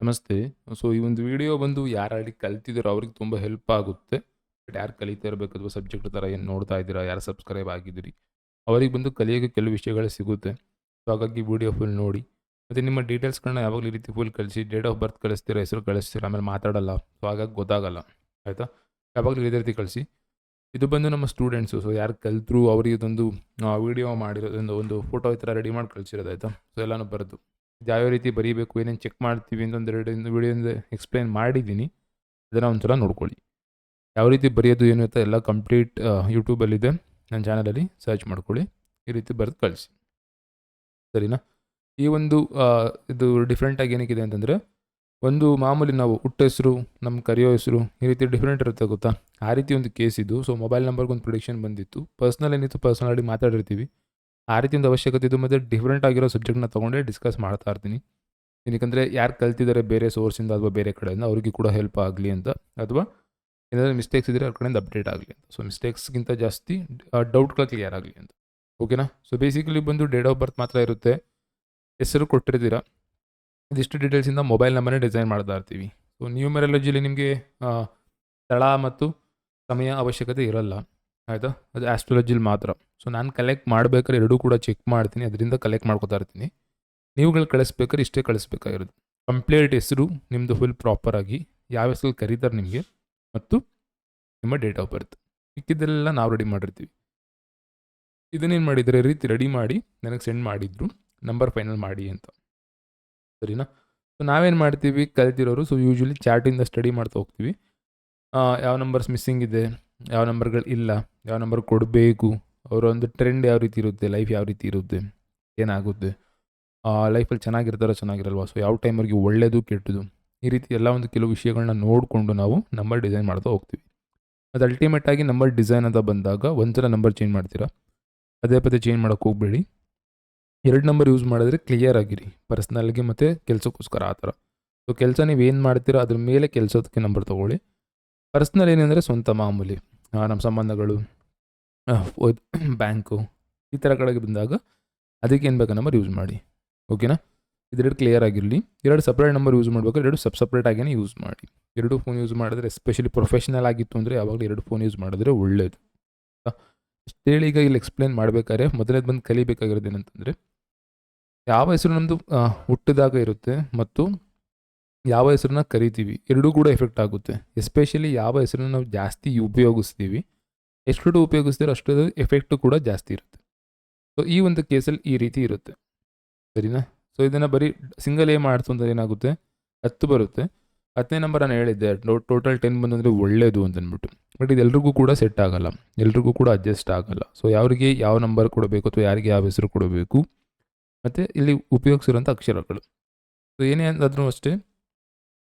ನಮಸ್ತೆ. ಸೊ ಈ ಒಂದು ವಿಡಿಯೋ ಬಂದು ಯಾರು ಕಲ್ತಿದ್ರು ಅವ್ರಿಗೆ ತುಂಬ ಹೆಲ್ಪ್ ಆಗುತ್ತೆ. ಬಟ್ ಯಾರು ಕಲಿತಾ ಇರಬೇಕು ಅಥವಾ ಸಬ್ಜೆಕ್ಟ್ ಥರ ಏನು ನೋಡ್ತಾ ಇದ್ದೀರಾ, ಯಾರು ಸಬ್ಸ್ಕ್ರೈಬ್ ಆಗಿದ್ದೀರಿ, ಅವರಿಗೆ ಬಂದು ಕಲಿಯೋಕ್ಕೆ ಕೆಲವು ವಿಷಯಗಳು ಸಿಗುತ್ತೆ. ಸೊ ಹಾಗಾಗಿ ವಿಡಿಯೋ ಫುಲ್ ನೋಡಿ. ಮತ್ತು ನಿಮ್ಮ ಡೀಟೇಲ್ಸ್ಗಳನ್ನ ಯಾವಾಗಲೂ ಈ ರೀತಿ ಫುಲ್ ಕಳಿಸಿ, ಡೇಟ್ ಆಫ್ ಬರ್ತ್ ಕಳಿಸ್ತೀರಾ, ಹೆಸರು ಕಳಿಸ್ತೀರಾ, ಆಮೇಲೆ ಮಾತಾಡಲ್ಲ. ಸೊ ಹಾಗಾಗಿ ಗೊತ್ತಾಗಲ್ಲ. ಆಯಿತಾ? ಯಾವಾಗಲೂ ಇದೇ ರೀತಿ ಕಳಿಸಿ. ಇದು ಬಂದು ನಮ್ಮ ಸ್ಟೂಡೆಂಟ್ಸು. ಸೊ ಯಾರು ಕಲಿತರು ಅವರಿಗೆ ಇದೊಂದು ವಿಡಿಯೋ ಮಾಡಿರೋದೊಂದು ಒಂದು ಫೋಟೋ ಈ ಥರ ರೆಡಿ ಮಾಡಿ ಕಳಿಸಿರೋದು ಆಯಿತಾ? ಸೊ ಎಲ್ಲನೂ ಬರೆದು. ಯಾವ್ಯಾವ ರೀತಿ ಬರೀಬೇಕು, ಏನೇನು ಚೆಕ್ ಮಾಡ್ತೀವಿ ಅಂತ ಒಂದೆರಡು ವಿಡಿಯೋದಿಂದ ಎಕ್ಸ್ಪ್ಲೇನ್ ಮಾಡಿದ್ದೀನಿ. ಅದನ್ನು ಒಂದ್ಸಲ ನೋಡ್ಕೊಳ್ಳಿ. ಯಾವ ರೀತಿ ಬರೆಯೋದು ಏನು ಇರುತ್ತೆ ಎಲ್ಲ ಕಂಪ್ಲೀಟ್ ಯೂಟ್ಯೂಬಲ್ಲಿದೆ. ನನ್ನ ಚಾನಲಲ್ಲಿ ಸರ್ಚ್ ಮಾಡ್ಕೊಳ್ಳಿ. ಈ ರೀತಿ ಬರೆದು ಕಳಿಸಿ. ಸರಿನಾ? ಈ ಒಂದು ಇದು ಡಿಫ್ರೆಂಟಾಗಿ ಏನಕ್ಕಿದೆ ಅಂತಂದರೆ, ಒಂದು ಮಾಮೂಲಿ ನಾವು ಹುಟ್ಟ ಹೆಸರು, ನಮ್ಮ ಕರೆಯೋ ಹೆಸರು ಈ ರೀತಿ ಡಿಫ್ರೆಂಟ್ ಇರುತ್ತೆ ಗೊತ್ತಾ? ಆ ರೀತಿ ಒಂದು ಕೇಸ್ ಇದು. ಸೊ ಮೊಬೈಲ್ ನಂಬರ್ಗೆ ಒಂದು ಪ್ರಿಡಿಕ್ಷನ್ ಬಂದಿತ್ತು. ಪರ್ಸ್ನಲ್ ಏನಿತ್ತು ಪರ್ಸ್ನಲ್ ಆಗಿ ಮಾತಾಡಿರ್ತೀವಿ. ಆ ರೀತಿ ಒಂದು ಅವಶ್ಯಕತೆ ಇದು ಮತ್ತು ಡಿಫ್ರೆಂಟ್ ಆಗಿರೋ ಸಬ್ಜೆಕ್ಟ್ನ ತೊಗೊಂಡೇ ಡಿಸ್ಕಸ್ ಮಾಡ್ತಾ ಇರ್ತೀನಿ. ಏನಕ್ಕಂದರೆ ಯಾರು ಕಲ್ತಿದ್ದಾರೆ ಬೇರೆ ಸೋರ್ಸಿಂದ ಅಥವಾ ಬೇರೆ ಕಡೆಯಿಂದ ಅವ್ರಿಗೆ ಕೂಡ ಹೆಲ್ಪ್ ಆಗಲಿ ಅಂತ ಅಥವಾ ಏನಾದರೂ ಮಿಸ್ಟೇಕ್ಸ್ ಇದ್ದರೆ ಅವ್ರ ಕಡೆಯಿಂದ ಅಪ್ಡೇಟ್ ಆಗಲಿ ಅಂತ. ಸೊ ಮಿಸ್ಟೇಕ್ಸ್ಗಿಂತ ಜಾಸ್ತಿ ಡೌಟ್ಗಳು ಕ್ಲಿಯರ್ ಆಗಲಿ ಅಂತ. ಓಕೆನಾ? ಸೊ ಬೇಸಿಕಲಿ ಬಂದು ಡೇಟ್ ಆಫ್ ಬರ್ತ್ ಮಾತ್ರ ಇರುತ್ತೆ. ಹೆಸರು ಕೊಟ್ಟಿರ್ತೀರಾ. ಇದಿಷ್ಟು ಡೀಟೇಲ್ಸಿಂದ ಮೊಬೈಲ್ ನಂಬರ್ನೇ ಡಿಸೈನ್ ಮಾಡ್ತಾ ಇರ್ತೀವಿ. ಸೊ ನ್ಯೂಮರಾಲಜಿಲಿ ನಿಮಗೆ ಸ್ಥಳ ಮತ್ತು ಸಮಯ ಅವಶ್ಯಕತೆ ಇರಲ್ಲ. ಆಯಿತಾ? ಅದು ಆಸ್ಟ್ರಾಲಜಿಲಿ ಮಾತ್ರ. ಸೊ ನಾನು ಕಲೆಕ್ಟ್ ಮಾಡಬೇಕಾದ್ರೆ ಎರಡೂ ಕೂಡ ಚೆಕ್ ಮಾಡ್ತೀನಿ. ಅದರಿಂದ ಕಲೆಕ್ಟ್ ಮಾಡ್ಕೊತಾ ಇರ್ತೀನಿ. ನೀವುಗಳು ಕಳಿಸ್ಬೇಕಾದ್ರೆ ಇಷ್ಟೇ ಕಳಿಸ್ಬೇಕಾಗಿರೋದು. ಕಂಪ್ಲೇಟ್ ಹೆಸರು ನಿಮ್ಮದು ಫುಲ್ ಪ್ರಾಪರಾಗಿ ಯಾವ ಹೆಸರಲ್ಲಿ ಕರೀತಾರೆ ನಿಮಗೆ ಮತ್ತು ನಿಮ್ಮ ಡೇಟ್ ಆಫ್ ಬರ್ತ್. ಮಿಕ್ಕಿದ್ದೆಲ್ಲ ನಾವು ರೆಡಿ ಮಾಡಿರ್ತೀವಿ. ಇದನ್ನೇನು ಮಾಡಿದರೆ ರೀತಿ ರೆಡಿ ಮಾಡಿ ನನಗೆ ಸೆಂಡ್ ಮಾಡಿದ್ರು. ನಂಬರ್ ಫೈನಲ್ ಮಾಡಿ ಅಂತ. ಸರಿನಾ? ಸೊ ನಾವೇನು ಮಾಡ್ತೀವಿ ಕಲ್ತಿರೋರು ಸೊ ಯೂಶ್ವಲಿ ಚಾಟಿಂದ ಸ್ಟಡಿ ಮಾಡ್ತಾ ಹೋಗ್ತೀವಿ. ಯಾವ ನಂಬರ್ಸ್ ಮಿಸ್ಸಿಂಗ್ ಇದೆ, ಯಾವ ನಂಬರ್ಗಳು ಇಲ್ಲ, ಯಾವ ನಂಬರ್ ಕೊಡಬೇಕು, ಅವರ ಒಂದು ಟ್ರೆಂಡ್ ಯಾವ ರೀತಿ ಇರುತ್ತೆ, ಲೈಫ್ ಯಾವ ರೀತಿ ಇರುತ್ತೆ, ಏನಾಗುತ್ತೆ, ಲೈಫಲ್ಲಿ ಚೆನ್ನಾಗಿರ್ತಾರೋ ಚೆನ್ನಾಗಿರಲ್ವಾ, ಸೊ ಯಾವ ಟೈಮ್ ಅವ್ರಿಗೆ ಒಳ್ಳೆಯದು ಕೆಟ್ಟದು ಈ ರೀತಿ ಎಲ್ಲ ಒಂದು ಕೆಲವು ವಿಷಯಗಳನ್ನ ನೋಡಿಕೊಂಡು ನಾವು ನಂಬರ್ ಡಿಸೈನ್ ಮಾಡ್ತಾ ಹೋಗ್ತೀವಿ. ಅದು ಅಲ್ಟಿಮೇಟಾಗಿ ನಂಬರ್ ಡಿಸೈನ್ ಅಂತ ಬಂದಾಗ ಒಂದ್ಸಲ ನಂಬರ್ ಚೇಂಜ್ ಮಾಡ್ತೀರಾ. ಪದೇ ಪದೇ ಚೇಂಜ್ ಮಾಡೋಕ್ಕೆ ಹೋಗಬೇಡಿ. ಎರಡು ನಂಬರ್ ಯೂಸ್ ಮಾಡಿದ್ರೆ ಕ್ಲಿಯರ್ ಆಗಿರಿ. ಪರ್ಸ್ನಲ್ಗೆ ಮತ್ತು ಕೆಲಸಕ್ಕೋಸ್ಕರ ಆ ಥರ. ಸೊ ಕೆಲಸ ನೀವು ಏನು ಮಾಡ್ತೀರೋ ಅದ್ರ ಮೇಲೆ ಕೆಲಸಕ್ಕೆ ನಂಬರ್ ತೊಗೊಳ್ಳಿ. ಪರ್ಸ್ನಲ್ ಏನಂದರೆ ಸ್ವಂತ ಮಾಮೂಲಿ ನಮ್ಮ ಸಂಬಂಧಗಳು, ಬ್ಯಾಂಕು ಈ ಥರ ಕಡೆಗೆ ಬಂದಾಗ ಅದಕ್ಕೆ ಏನು ಬೇಕು ನಂಬರ್ ಯೂಸ್ ಮಾಡಿ. ಓಕೆನಾ? ಇದೆರಡು ಕ್ಲಿಯರ್ ಆಗಿರಲಿ. ಎರಡು ಸಪ್ರೇಟ್ ನಂಬರ್ ಯೂಸ್ ಮಾಡಬೇಕು ಎರಡು ಸಬ್ ಸಪ್ರೇಟ್ ಆಗಿಯೇ ಯೂಸ್ ಮಾಡಿ. ಎರಡು ಫೋನ್ ಯೂಸ್ ಮಾಡಿದ್ರೆ ಎಸ್ಪೆಷಲಿ ಪ್ರೊಫೆಷನಲ್ ಆಗಿತ್ತು ಅಂದರೆ ಯಾವಾಗಲೂ ಎರಡು ಫೋನ್ ಯೂಸ್ ಮಾಡಿದ್ರೆ ಒಳ್ಳೆಯದು. ಹೇಳಿ ಈಗ ಇಲ್ಲಿ ಎಕ್ಸ್ಪ್ಲೇನ್ ಮಾಡಬೇಕಾದ್ರೆ ಮೊದಲನೇದು ಬಂದು ಕಲಿಬೇಕಾಗಿರೋದು ಏನಂತಂದರೆ, ಯಾವ ಹೆಸರು ನಮ್ಮದು ಹುಟ್ಟಿದಾಗ ಇರುತ್ತೆ ಮತ್ತು ಯಾವ ಹೆಸರನ್ನ ಕರಿತೀವಿ ಎರಡೂ ಕೂಡ ಎಫೆಕ್ಟ್ ಆಗುತ್ತೆ. ಎಸ್ಪೆಷಲಿ ಯಾವ ಹೆಸರನ್ನ ನಾವು ಜಾಸ್ತಿ ಉಪಯೋಗಿಸ್ತೀವಿ, ಎಷ್ಟು ಉಪಯೋಗಿಸ್ತೀರೋ ಅಷ್ಟು ಎಫೆಕ್ಟು ಕೂಡ ಜಾಸ್ತಿ ಇರುತ್ತೆ. ಸೊ ಈ ಒಂದು ಕೇಸಲ್ಲಿ ಈ ರೀತಿ ಇರುತ್ತೆ. ಸರಿನಾ? ಸೊ ಇದನ್ನು ಬರೀ ಸಿಂಗಲ್ ಏ ಮಾಡ್ತು ಏನಾಗುತ್ತೆ ಹತ್ತು ಬರುತ್ತೆ. ಹತ್ತನೇ ನಂಬರ್ ನಾನು ಹೇಳಿದ್ದೆ ಟೋಟಲ್ ಟೆನ್ ಬಂದಂದರೆ ಒಳ್ಳೆಯದು ಅಂತ ಅಂದ್ಬಿಟ್ಟು. ಬಟ್ ಇದು ಎಲ್ರಿಗೂ ಕೂಡ ಸೆಟ್ ಆಗಲ್ಲ. ಎಲ್ರಿಗೂ ಕೂಡ ಅಡ್ಜಸ್ಟ್ ಆಗಲ್ಲ. ಸೊ ಯಾರಿಗೆ ಯಾವ ನಂಬರ್ ಕೊಡಬೇಕು ಅಥವಾ ಯಾರಿಗೆ ಯಾವ ಹೆಸರು ಕೊಡಬೇಕು ಮತ್ತು ಇಲ್ಲಿ ಉಪಯೋಗಿಸಿರೋಂಥ ಅಕ್ಷರಗಳು. ಸೊ ಏನೇ ಅಂತಾದರೂ ಅಷ್ಟೇ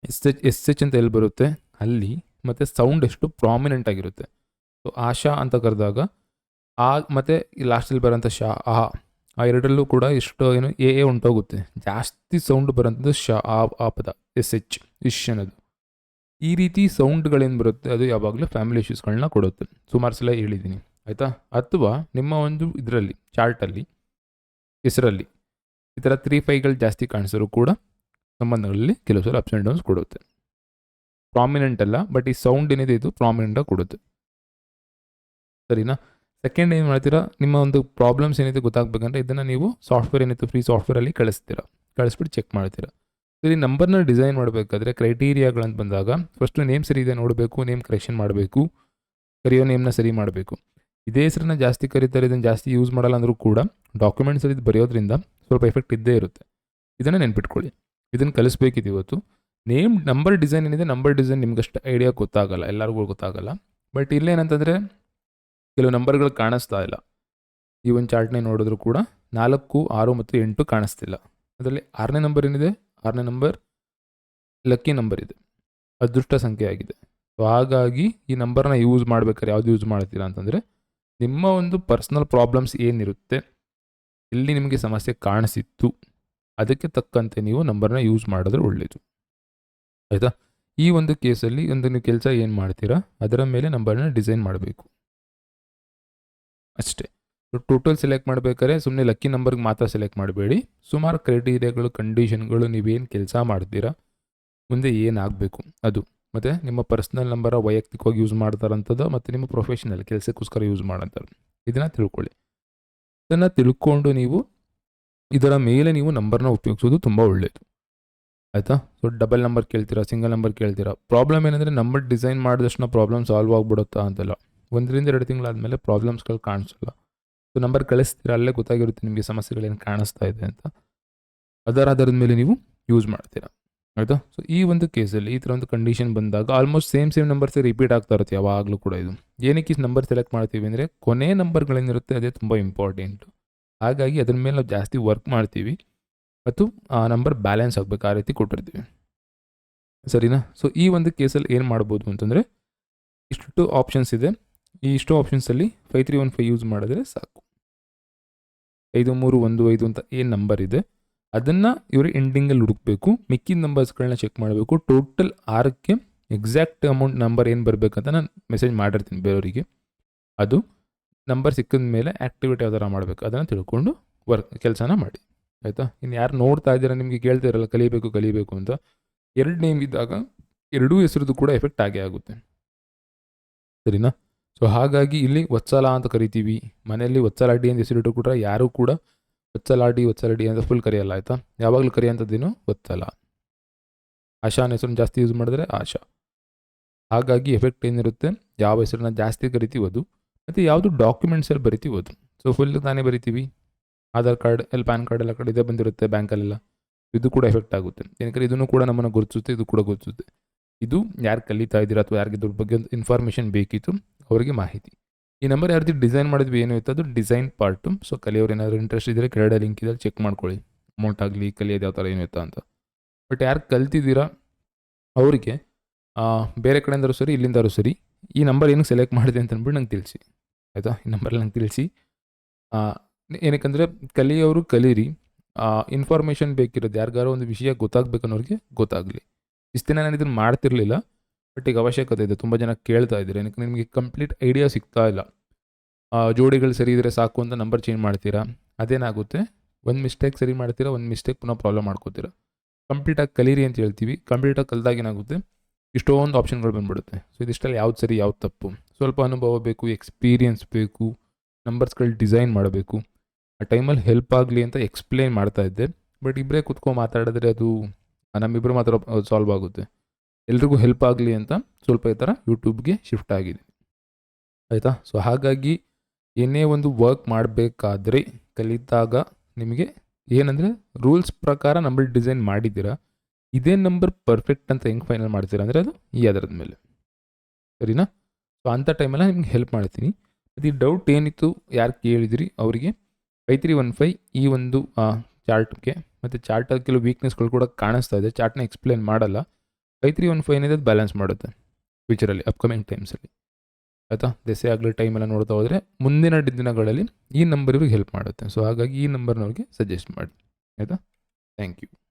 ಎಸ್ ಎಚ್ ಎಸ್ ಎಚ್ ಅಂತ ಎಲ್ಲಿ ಬರುತ್ತೆ ಅಲ್ಲಿ ಮತ್ತು ಸೌಂಡ್ ಎಷ್ಟು ಪ್ರಾಮಿನೆಂಟ್ ಆಗಿರುತ್ತೆ. ಸೊ ಆಶಾ ಅಂತ ಕರೆದಾಗ, ಆ ಮತ್ತು ಈ ಲಾಸ್ಟಲ್ಲಿ ಬರೋಂಥ ಶಾ, ಆ ಆ ಎರಡರಲ್ಲೂ ಕೂಡ ಎಷ್ಟು ಏನು ಎ ಎ ಉಂಟೋಗುತ್ತೆ ಜಾಸ್ತಿ ಸೌಂಡ್ ಬರೋಂಥದ್ದು ಶ, ಆ ಆ ಪದ, ಎಸ್, ಎಚ್, ಇಶ್ ಅನ್ನೋದು. ಈ ರೀತಿ ಸೌಂಡ್ಗಳೇನು ಬರುತ್ತೆ, ಅದು ಯಾವಾಗಲೂ ಫ್ಯಾಮಿಲಿ ಇಶ್ಯೂಸ್ಗಳನ್ನ ಕೊಡುತ್ತೆ. ಸುಮಾರು ಸಲ ಹೇಳಿದ್ದೀನಿ. ಆಯಿತಾ? ಅಥವಾ ನಿಮ್ಮ ಒಂದು ಇದರಲ್ಲಿ ಚಾರ್ಟಲ್ಲಿ ಹೆಸರಲ್ಲಿ, ಈ ಥರ ತ್ರೀ ಫೈವ್ಗಳು ಜಾಸ್ತಿ ಕಾಣಿಸಿದ್ರು ಕೂಡ ಸಂಬಂಧಗಳಲ್ಲಿ ಕೆಲವು ಸಲ ಅಪ್ಸ್ ಆ್ಯಂಡ್ ಡೌನ್ಸ್ ಕೊಡುತ್ತೆ. ಪ್ರಾಮಿನೆಂಟ್ ಅಲ್ಲ ಬಟ್ ಈ ಸೌಂಡ್ ಏನಿದೆ, ಇದು ಪ್ರಾಮಿನೆಂಟಾಗಿ ಕೊಡುತ್ತೆ. ಸರಿನಾ? ಸೆಕೆಂಡ್ ಏನು ಮಾಡ್ತೀರಾ ನಿಮ್ಮ ಒಂದು ಪ್ರಾಬ್ಲಮ್ಸ್ ಏನಿದೆ ಗೊತ್ತಾಗಬೇಕಂದ್ರೆ ಇದನ್ನು ನೀವು ಸಾಫ್ಟ್ವೇರ್ ಏನಿತ್ತು ಫ್ರೀ ಸಾಫ್ಟ್ವೇರಲ್ಲಿ ಕಳಿಸ್ತೀರಾ. ಕಳಿಸ್ಬಿಟ್ಟು ಚೆಕ್ ಮಾಡ್ತೀರಾ. ಈ ನಂಬರ್ನ ಡಿಸೈನ್ ಮಾಡಬೇಕಾದ್ರೆ ಕ್ರೈಟೀರಿಯಾಗಳಂತ ಬಂದಾಗ ಫಸ್ಟು ನೇಮ್ ಸರಿ ಇದೆ ನೋಡಬೇಕು, ನೇಮ್ ಕರೆಕ್ಷನ್ ಮಾಡಬೇಕು, ಕರೆಯೋ ನೇಮ್ನ ಸರಿ ಮಾಡಬೇಕು. ಇದೇ ಹೆಸರನ್ನ ಜಾಸ್ತಿ ಕರೀತಾರೆ ಇದನ್ನು ಜಾಸ್ತಿ ಯೂಸ್ ಮಾಡಲ್ಲ ಅಂದರೂ ಕೂಡ ಡಾಕ್ಯುಮೆಂಟ್ಸಲ್ಲಿ ಇದು ಬರೆಯೋದ್ರಿಂದ ಸ್ವಲ್ಪ ಎಫೆಕ್ಟ್ ಇದ್ದೇ ಇರುತ್ತೆ. ಇದನ್ನು ನೆನ್ಪಿಟ್ಕೊಳ್ಳಿ. ಇದನ್ನು ಕಲಿಸ್ಬೇಕಿದೆ ಇವತ್ತು. ನೇಮ್ ನಂಬರ್ ಡಿಸೈನ್ ಏನಿದೆ ನಂಬರ್ ಡಿಸೈನ್ ನಿಮ್ಗಷ್ಟು ಐಡಿಯಾ ಗೊತ್ತಾಗಲ್ಲ ಎಲ್ಲರಿಗೂ ಗೊತ್ತಾಗಲ್ಲ. ಬಟ್ ಇಲ್ಲೇನಂತಂದರೆ ಕೆಲವು ನಂಬರ್ಗಳು ಕಾಣಿಸ್ತಾ ಇಲ್ಲ. ಈ ಒಂದು ಚಾರ್ಟ್ನೇ ನೋಡಿದ್ರು ಕೂಡ ನಾಲ್ಕು, ಆರು ಮತ್ತು ಎಂಟು ಕಾಣಿಸ್ತಿಲ್ಲ. ಅದರಲ್ಲಿ ಆರನೇ ನಂಬರ್ ಏನಿದೆ ಆರನೇ ನಂಬರ್ ಲಕ್ಕಿ ನಂಬರ್ ಇದೆ. ಅದೃಷ್ಟ ಸಂಖ್ಯೆ ಆಗಿದೆ. ಸೊ ಹಾಗಾಗಿ ಈ ನಂಬರ್ನ ಯೂಸ್ ಮಾಡ್ಬೇಕಾದ್ರೆ ಯಾವುದು ಯೂಸ್ ಮಾಡ್ತೀರಾ ಅಂತಂದರೆ ನಿಮ್ಮ ಒಂದು ಪರ್ಸ್ನಲ್ ಪ್ರಾಬ್ಲಮ್ಸ್ ಏನಿರುತ್ತೆ ಎಲ್ಲಿ ನಿಮಗೆ ಸಮಸ್ಯೆ ಕಾಣಿಸಿತ್ತು ಅದಕ್ಕೆ ತಕ್ಕಂತೆ ನೀವು ನಂಬರ್ನ ಯೂಸ್ ಮಾಡಿದ್ರೆ ಒಳ್ಳೆಯದು. ಆಯಿತಾ? ಈ ಒಂದು ಕೇಸಲ್ಲಿ ಒಂದು ನೀವು ಕೆಲಸ ಏನು ಮಾಡ್ತೀರಾ ಅದರ ಮೇಲೆ ನಂಬರ್ನ ಡಿಸೈನ್ ಮಾಡಬೇಕು. ಅಷ್ಟೇ. ಟೋಟಲ್ ಸೆಲೆಕ್ಟ್ ಮಾಡ್ಬೇಕಾದ್ರೆ ಸುಮ್ಮನೆ ಲಕ್ಕಿ ನಂಬರ್ಗೆ ಮಾತ್ರ ಸೆಲೆಕ್ಟ್ ಮಾಡಬೇಡಿ. ಸುಮಾರು ಕ್ರೈಟೀರಿಯಾಗಳು, ಕಂಡೀಷನ್ಗಳು ನೀವೇನು ಕೆಲಸ ಮಾಡ್ತೀರಾ ಮುಂದೆ ಏನಾಗಬೇಕು ಅದು. ಮತ್ತು ನಿಮ್ಮ ಪರ್ಸ್ನಲ್ ನಂಬರ ವೈಯಕ್ತಿಕವಾಗಿ ಯೂಸ್ ಮಾಡ್ತಾರಂಥದ್ದು ಮತ್ತು ನಿಮ್ಮ ಪ್ರೊಫೆಷನಲ್ ಕೆಲಸಕ್ಕೋಸ್ಕರ ಯೂಸ್ ಮಾಡೋಂಥದ್ದು ಇದನ್ನು ತಿಳ್ಕೊಳ್ಳಿ. ಇದನ್ನು ತಿಳ್ಕೊಂಡು ನೀವು ಇದರ ಮೇಲೆ ನೀವು ನಂಬರ್ನ ಉಪಯೋಗಿಸೋದು ತುಂಬ ಒಳ್ಳೆಯದು ಆಯಿತಾ? ಸೊ ಡಬಲ್ ನಂಬರ್ ಕೇಳ್ತೀರಾ ಸಿಂಗಲ್ ನಂಬರ್ ಕೇಳ್ತೀರಾ? ಪ್ರಾಬ್ಲಮ್ ಏನಂದರೆ ನಂಬರ್ ಡಿಸೈನ್ ಮಾಡಿದಷ್ಟು ಪ್ರಾಬ್ಲಮ್ ಸಾಲ್ವ್ ಆಗ್ಬಿಡುತ್ತಾ ಅಂತಲ್ಲ. ಒಂದರಿಂದ ಎರಡು ತಿಂಗಳಾದಮೇಲೆ ಪ್ರಾಬ್ಲಮ್ಸ್ಗಳು ಕಾಣಿಸಲ್ಲ. ಸೊ ನಂಬರ್ ಕಳಿಸ್ತೀರಾ, ಅಲ್ಲೇ ಗೊತ್ತಾಗಿರುತ್ತೆ ನಿಮಗೆ ಸಮಸ್ಯೆಗಳೇನು ಕಾಣಿಸ್ತಾ ಇದೆ ಅಂತ. ಅದರ ಆಧಾರದ ಮೇಲೆ ನೀವು ಯೂಸ್ ಮಾಡ್ತೀರಾ. ಆಯಿತಾ? ಸೊ ಈ ಒಂದು ಕೇಸಲ್ಲಿ ಈ ಥರ ಒಂದು ಕಂಡೀಷನ್ ಬಂದಾಗ ಆಲ್ಮೋಸ್ಟ್ ಸೇಮ್ ಸೇಮ್ ನಂಬರ್ಸೇ ರಿಪೀಟ್ ಆಗ್ತಾ ಇರುತ್ತೆ ಯಾವಾಗಲೂ ಕೂಡ ಇದು. ಏನಕ್ಕೆ ಈ ನಂಬರ್ ಸೆಲೆಕ್ಟ್ ಮಾಡ್ತೀವಿ ಅಂದರೆ ಕೊನೆ ನಂಬರ್ಗಳೇನಿರುತ್ತೆ ಅದೇ ತುಂಬ ಇಂಪಾರ್ಟೆಂಟು ಹಾಗಾಗಿ ಅದ್ರ ಮೇಲೆ ನಾವು ಜಾಸ್ತಿ ವರ್ಕ್ ಮಾಡ್ತೀವಿ. ಮತ್ತು ಆ ನಂಬರ್ ಬ್ಯಾಲೆನ್ಸ್ ಆಗಬೇಕು, ಆ ರೀತಿ ಕೊಟ್ಟಿರ್ತೀವಿ. ಸರಿನಾ? ಸೊ ಈ ಒಂದು ಕೇಸಲ್ಲಿ ಏನು ಮಾಡ್ಬೋದು ಅಂತಂದರೆ ಇಷ್ಟು ಆಪ್ಷನ್ಸ್ ಇದೆ. ಈ ಇಷ್ಟು ಆಪ್ಷನ್ಸಲ್ಲಿ five three one five use ಮಾಡಿದ್ರೆ ಸಾಕು. ಐದು ಮೂರು ಒಂದು ಐದು ಅಂತ ಏನು ನಂಬರ್ ಇದೆ. ಅದನ್ನು ಇವರು ಎಂಡಿಂಗಲ್ಲಿ ಹುಡುಕಬೇಕು. ಮಿಕ್ಕಿದ ನಂಬರ್ಸ್ಗಳನ್ನ ಚೆಕ್ ಮಾಡಬೇಕು. ಟೋಟಲ್ ಆರಕ್ಕೆ ಎಕ್ಸಾಕ್ಟ್ ಅಮೌಂಟ್ ನಂಬರ್ ಏನು ಬರಬೇಕಂತ ನಾನು ಮೆಸೇಜ್ ಮಾಡಿರ್ತೀನಿ ಬೇರೆಯವರಿಗೆ. ಅದು ನಂಬರ್ ಸಿಕ್ಕಿದ ಮೇಲೆ ಆ್ಯಕ್ಟಿವಿಟಿ ಯಾವ ಥರ ಮಾಡಬೇಕು ಅದನ್ನು ತಿಳ್ಕೊಂಡು ವರ್ಕ್ ಕೆಲಸನ ಮಾಡಿ. ಆಯಿತಾ? ಇನ್ನು ಯಾರು ನೋಡ್ತಾ ಇದ್ದೀರಾ ನಿಮಗೆ ಕೇಳ್ತಾ ಇರಲ್ಲ ಕಲಿಬೇಕು ಕಲಿಬೇಕು ಅಂತ. ಎರಡು ನೇಮ್ ಇದ್ದಾಗ ಎರಡೂ ಹೆಸರದ್ದು ಕೂಡ ಎಫೆಕ್ಟ್ ಆಗೇ ಆಗುತ್ತೆ. ಸರಿನಾ? ಸೊ ಹಾಗಾಗಿ ಇಲ್ಲಿ ವತ್ಸಲ ಅಂತ ಕರಿತೀವಿ. ಮನೆಯಲ್ಲಿ ವತ್ಸಲಾಡಿ ಅಂತ ಹೆಸರಿಟ್ಟು ಕೂಡ ಯಾರೂ ಕೂಡ ವತ್ಸಲಾಡಿ ವತ್ಸಲಾಡಿ ಅಂತ ಫುಲ್ ಕರೆಯಲ್ಲ, ಆಯಿತಾ? ಯಾವಾಗಲೂ ಕರೆಯೋಂಥದ್ದೇನು ವತ್ಸಲ. ಆಶಾನ ಹೆಸರನ್ನ ಜಾಸ್ತಿ ಯೂಸ್ ಮಾಡಿದ್ರೆ ಆಶಾ. ಹಾಗಾಗಿ ಎಫೆಕ್ಟ್ ಏನಿರುತ್ತೆ? ಯಾವ ಹೆಸರನ್ನ ಜಾಸ್ತಿ ಕರಿತೀವಿ ಅದು ಮತ್ತು ಯಾವುದು ಡಾಕ್ಯುಮೆಂಟ್ಸಲ್ಲಿ ಬರಿತೀವಿ ಅದು ಸೊ ಫುಲ್ ತಾನೇ ಬರಿತೀವಿ. ಆಧಾರ್ ಕಾರ್ಡ್ ಎಲ್ಲ ಪ್ಯಾನ್ ಕಾರ್ಡ್ ಎಲ್ಲ ಕಡೆ ಇದೇ, ಬಂದಿರುತ್ತೆ ಬ್ಯಾಂಕಲ್ಲೆಲ್ಲ ಇದು ಕೂಡ ಎಫೆಕ್ಟ್ ಆಗುತ್ತೆ. ಏನಕ್ಕೆ ಇದನ್ನು ಕೂಡ ನಮ್ಮನ್ನು ಗುರುತಿಸುತ್ತೆ, ಇದು ಕೂಡ ಗುರುತಿಸುತ್ತೆ. ಇದು ಯಾರು ಕಲಿತಾ ಇದ್ದೀರಾ ಅಥವಾ ಯಾರಿಗೆ ಇದ್ರ ಬಗ್ಗೆ ಒಂದು ಇನ್ಫಾರ್ಮೇಷನ್ ಬೇಕಿತ್ತು? ಅವರಿಗೆ ಮಾಹಿತಿ. ಈ ನಂಬರ್ ಯಾರ್ದು ಡಿಸೈನ್ ಮಾಡಿದ್ವಿ, ಏನು ಇತ್ತು ಅದು ಡಿಸೈನ್ ಪಾರ್ಟು ಸೊ ಕಲಿಯೋರು ಏನಾದರೂ ಇಂಟ್ರೆಸ್ಟ್ ಇದ್ದರೆ ಕೆಳಗಡೆ ಲಿಂಕ್ ಇದೆ ಚೆಕ್ ಮಾಡ್ಕೊಳ್ಳಿ. ಅಮೌಂಟ್ ಆಗಲಿ, ಕಲಿಯೋದು ಯಾವ ಥರ ಏನು ಇತ್ತು ಅಂತ. ಬಟ್ ಯಾರು ಕಲ್ತಿದ್ದೀರಾ ಅವರಿಗೆ ಬೇರೆ ಕಡೆಯಿಂದಾರು ಸರಿ ಇಲ್ಲಿಂದಾರು ಸರಿ, ಈ ನಂಬರ್ ಏನಕ್ಕೆ ಸೆಲೆಕ್ಟ್ ಮಾಡಿದೆ ಅಂತ ಅಂದ್ಬಿಟ್ಟು ನಂಗೆ ತಿಳಿಸಿ. ಆಯಿತಾ? ಈ ನಂಬರ್ ನಂಗೆ ತಿಳಿಸಿ. ಏನಕ್ಕಂದರೆ ಕಲಿಯೋರು ಕಲೀರಿ. ಇನ್ಫಾರ್ಮೇಷನ್ ಬೇಕಿರೋದು ಯಾರಿಗಾರೋ ಒಂದು ವಿಷಯ ಗೊತ್ತಾಗಬೇಕನ್ನೋರಿಗೆ ಗೊತ್ತಾಗಲಿ. ಇಷ್ಟು ದಿನ ನಾನು ಇದನ್ನು ಮಾಡ್ತಿರ್ಲಿಲ್ಲ. ಬಟ್ ಈಗ ಅವಶ್ಯಕತೆ ಇದೆ. ತುಂಬ ಜನ ಕೇಳ್ತಾ ಇದ್ದಾರೆ. ಏನಕ್ಕೆ ನಿಮಗೆ ಕಂಪ್ಲೀಟ್ ಐಡಿಯಾ ಸಿಗ್ತಾ ಇಲ್ಲ. ಜೋಡಿಗಳು ಸರಿ ಇದ್ದರೆ ಸಾಕು ಅಂತ ನಂಬರ್ ಚೇಂಜ್ ಮಾಡ್ತೀರಾ? ಅದೇನಾಗುತ್ತೆ? ಒಂದು ಮಿಸ್ಟೇಕ್ ಸರಿ ಮಾಡ್ತೀರಾ? ಒಂದು ಮಿಸ್ಟೇಕ್ ಪುನಃ ಪ್ರಾಬ್ಲಮ್ ಮಾಡ್ಕೋತೀರಾ? ಕಂಪ್ಲೀಟಾಗಿ ಕಲೀರಿ ಅಂತ ಹೇಳ್ತೀವಿ. ಕಂಪ್ಲೀಟಾಗಿ ಕಲ್ದಾಗ ಏನಾಗುತ್ತೆ? ಇಷ್ಟೊಂದು ಆಪ್ಷನ್ಗಳು ಬಂದ್ಬಿಡುತ್ತೆ. ಸೊ ಇದಿಷ್ಟಲ್ಲಿ ಯಾವ್ದು ಸರಿ, ಯಾವ್ದು ತಪ್ಪು? ಸ್ವಲ್ಪ ಅನುಭವ ಬೇಕು ಎಕ್ಸ್ಪೀರಿಯನ್ಸ್ ಬೇಕು ನಂಬರ್ಸ್ಗಳು ಡಿಸೈನ್ ಮಾಡಬೇಕು. ಆ ಟೈಮಲ್ಲಿ ಹೆಲ್ಪ್ ಆಗಲಿ ಅಂತ ಎಕ್ಸ್ಪ್ಲೇನ್ ಮಾಡ್ತಾ ಇದ್ದೆ. ಬಟ್ ಇಬ್ಬರೇ ಕುತ್ಕೊಂಡು ಮಾತಾಡಿದ್ರೆ ಅದು ನಮ್ಮಿಬ್ಬರು ಮಾತ್ರ ಸಾಲ್ವ್ ಆಗುತ್ತೆ. ಎಲ್ರಿಗೂ ಹೆಲ್ಪ್ ಆಗಲಿ ಅಂತ ಸ್ವಲ್ಪ ಈ ಥರ ಯೂಟ್ಯೂಬ್ಗೆ ಶಿಫ್ಟ್ ಆಗಿದೆ. ಆಯಿತಾ? ಸೊ ಹಾಗಾಗಿ ಏನೇ ಒಂದು ವರ್ಕ್ ಮಾಡಬೇಕಾದ್ರೆ ಕಲಿತಾಗ ನಿಮಗೆ ಏನಂದರೆ ರೂಲ್ಸ್ ಪ್ರಕಾರ ನಂಬರ್ ಡಿಸೈನ್ ಮಾಡಿದ್ದೀರಾ, ಇದೇ ನಂಬರ್ ಪರ್ಫೆಕ್ಟ್ ಅಂತ ಹೆಂಗೆ ಫೈನಲ್ ಮಾಡ್ತೀರಾ ಅಂದರೆ ಅದು ಈ ಅದರದ ಮೇಲೆ. ಸರಿನಾ? ಸೊ ಅಂಥ ಟೈಮೆಲ್ಲ ನಿಮ್ಗೆ ಹೆಲ್ಪ್ ಮಾಡ್ತೀನಿ. ಅದು ಡೌಟ್ ಏನಿತ್ತು ಯಾರು ಕೇಳಿದಿರಿ ಅವರಿಗೆ ಫೈ ತ್ರೀ ಒನ್ ಫೈ ಈ ಒಂದು ಚಾರ್ಟ್ಗೆ ಮತ್ತು ಚಾರ್ಟಲ್ಲಿ ಕೆಲವು ವೀಕ್ನೆಸ್ಗಳು ಕೂಡ ಕಾಣಿಸ್ತಾ ಇದೆ. ಚಾರ್ಟ್ನ ಎಕ್ಸ್ಪ್ಲೇನ್ ಮಾಡಲ್ಲ. ಫೈ ತ್ರೀ ಒನ್ ಫೈ ಏನಿದೆ ಅದು ಬ್ಯಾಲೆನ್ಸ್ ಮಾಡುತ್ತೆ ಫ್ಯೂಚರಲ್ಲಿ ಅಪ್ಕಮಿಂಗ್ ಟೈಮ್ಸಲ್ಲಿ ಆಯಿತಾ? ದೆಸೆ ಆಗಲಿ ಟೈಮೆಲ್ಲ ನೋಡ್ತಾ ಹೋದರೆ ಮುಂದಿನ ದಿನಗಳಲ್ಲಿ ಈ ನಂಬರ್ ಇವ್ರಿಗೆ ಹೆಲ್ಪ್ ಮಾಡುತ್ತೆ. ಸೊ ಹಾಗಾಗಿ ಈ ನಂಬರ್ನವ್ರಿಗೆ ಸಜೆಸ್ಟ್ ಮಾಡಿ. ಆಯಿತಾ? Thank you